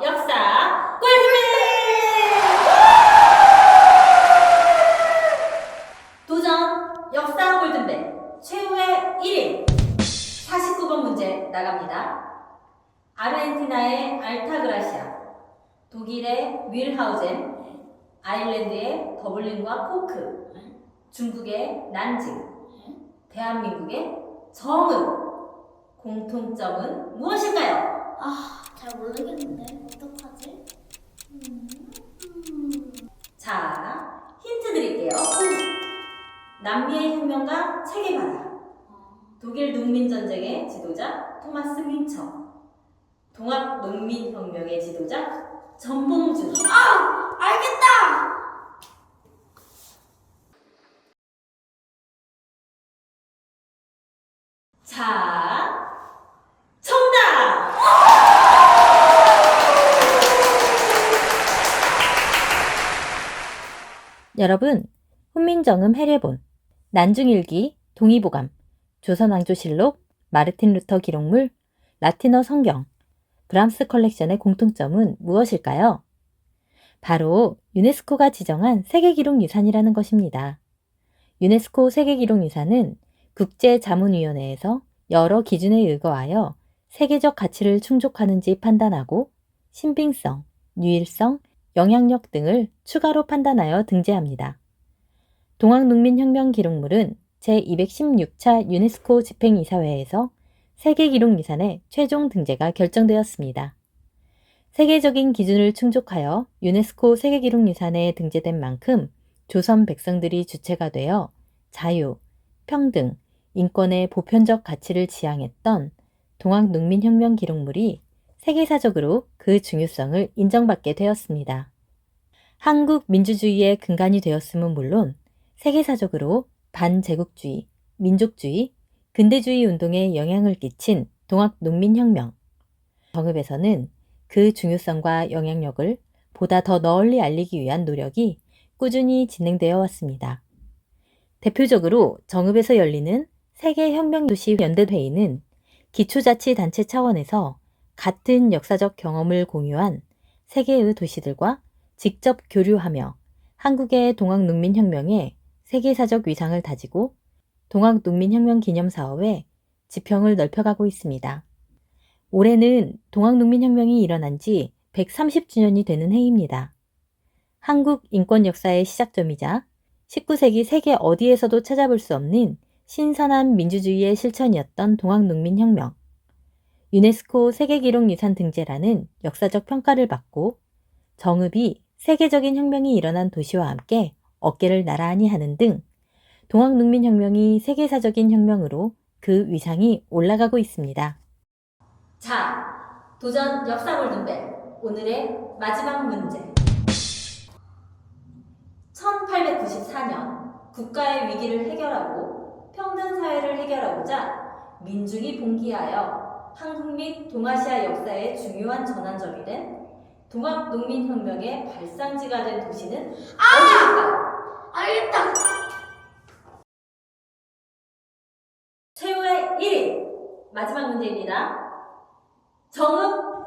역사 골든벨! 도전 역사 골든벨 최후의 1위 49번 문제 나갑니다. 아르헨티나의 알타그라시아 독일의 윌하우젠 아일랜드의 더블린과 포크 중국의 난징 대한민국의 정읍 공통점은 무엇일까요? 아, 잘 모르겠는데. 어떡하지? 음, 음. 자, 힌트 드릴게요. 남미의 혁명가 체게바라, 독일 농민전쟁의 지도자 토마스 민처, 동학 농민혁명의 지도자 전봉준. 아! 알겠다! 자, 정답! 여러분, 훈민정음 해례본, 난중일기, 동의보감, 조선왕조실록, 마르틴 루터 기록물, 라틴어 성경, 브람스 컬렉션의 공통점은 무엇일까요? 바로 유네스코가 지정한 세계기록유산이라는 것입니다. 유네스코 세계기록유산은 국제자문위원회에서 여러 기준에 의거하여 세계적 가치를 충족하는지 판단하고 신빙성, 유일성, 영향력 등을 추가로 판단하여 등재합니다. 동학농민혁명 기록물은 제216차 유네스코 집행이사회에서 세계기록유산의 최종 등재가 결정되었습니다. 세계적인 기준을 충족하여 유네스코 세계기록유산에 등재된 만큼 조선 백성들이 주체가 되어 자유, 평등, 인권의 보편적 가치를 지향했던 동학 농민혁명 기록물이 세계사적으로 그 중요성을 인정받게 되었습니다. 한국 민주주의의 근간이 되었음은 물론 세계사적으로 반제국주의, 민족주의, 근대주의 운동에 영향을 끼친 동학 농민혁명. 정읍에서는 그 중요성과 영향력을 보다 더 널리 알리기 위한 노력이 꾸준히 진행되어 왔습니다. 대표적으로 정읍에서 열리는 세계혁명도시 연대회의는 기초자치단체 차원에서 같은 역사적 경험을 공유한 세계의 도시들과 직접 교류하며 한국의 동학농민혁명에 세계사적 위상을 다지고 동학농민혁명 기념사업에 지평을 넓혀가고 있습니다. 올해는 동학농민혁명이 일어난 지 130주년이 되는 해입니다. 한국 인권 역사의 시작점이자 19세기 세계 어디에서도 찾아볼 수 없는 신선한 민주주의의 실천이었던 동학농민혁명. 유네스코 세계기록유산 등재라는 역사적 평가를 받고 정읍이 세계적인 혁명이 일어난 도시와 함께 어깨를 나란히 하는 등 동학농민혁명이 세계사적인 혁명으로 그 위상이 올라가고 있습니다. 자, 도전 역사 골든벨 오늘의 마지막 문제. 1894년 국가의 위기를 해결하고 평등 사회를 해결하고자 민중이 봉기하여 한국 및 동아시아 역사의 중요한 전환점이 된 동학농민혁명의 발상지가 된 도시는 어디일까요? 알겠다! 최후의 1위 마지막 문제입니다. 정읍